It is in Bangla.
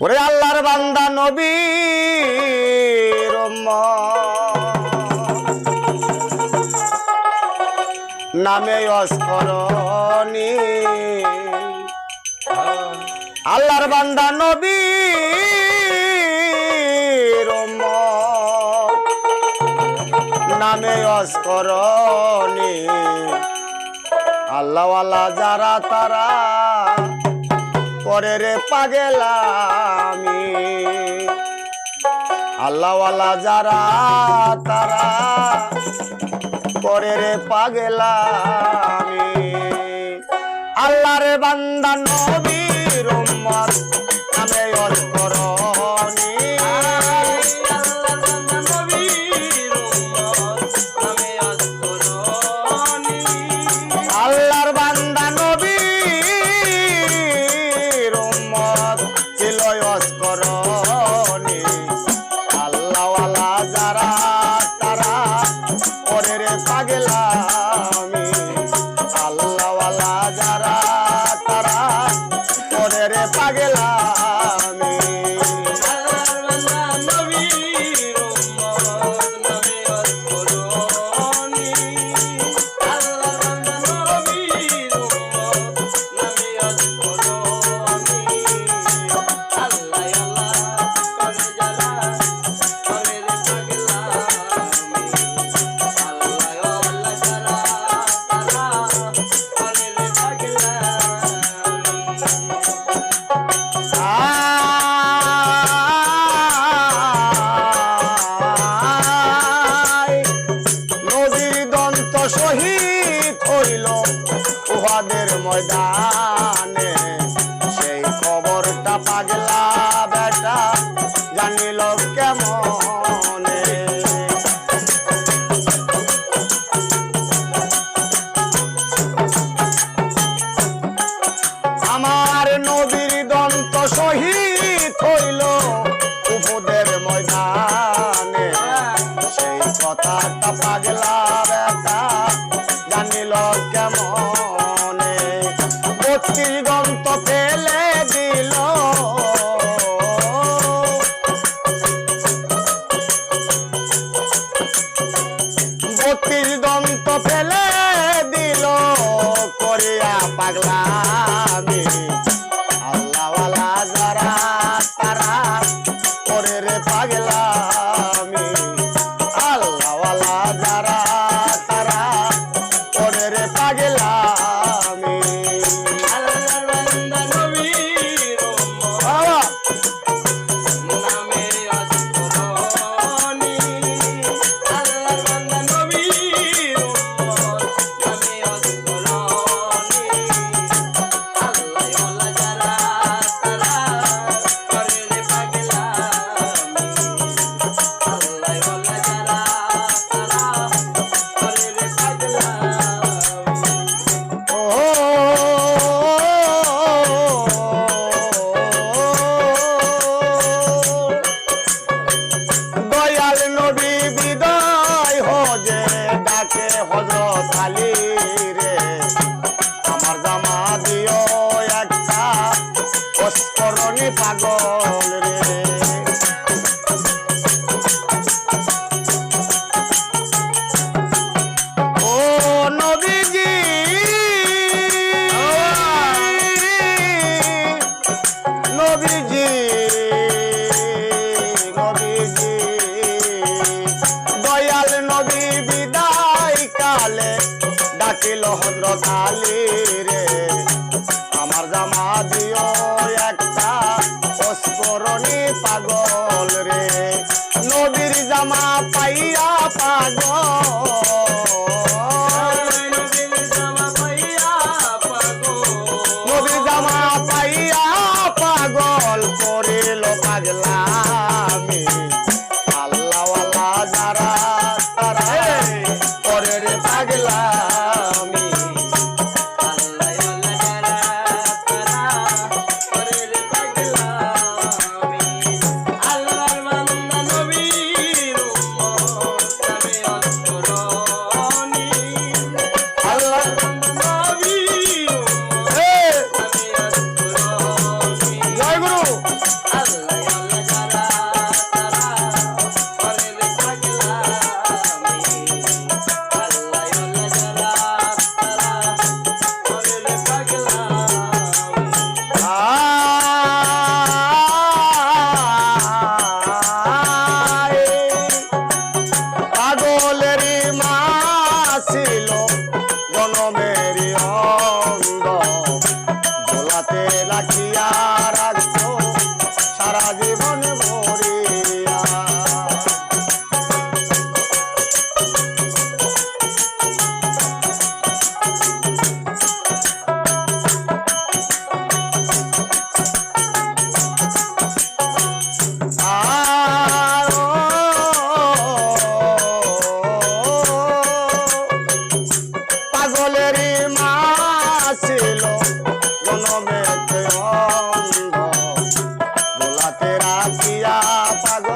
ওরে আল্লাহর বান্দা নবী নামে অস্করণি আল্লাহর বান্দা নবী নামে অস্করণি আল্লাহওয়ালা যারা তারা ঘরের পাগেলা আমি আল্লাহওয়ালা যারা তারা করে রে পাগেলা আমি আল্লাহ রে বান্দা নবীর সদা পাগল। পাগল। apagó.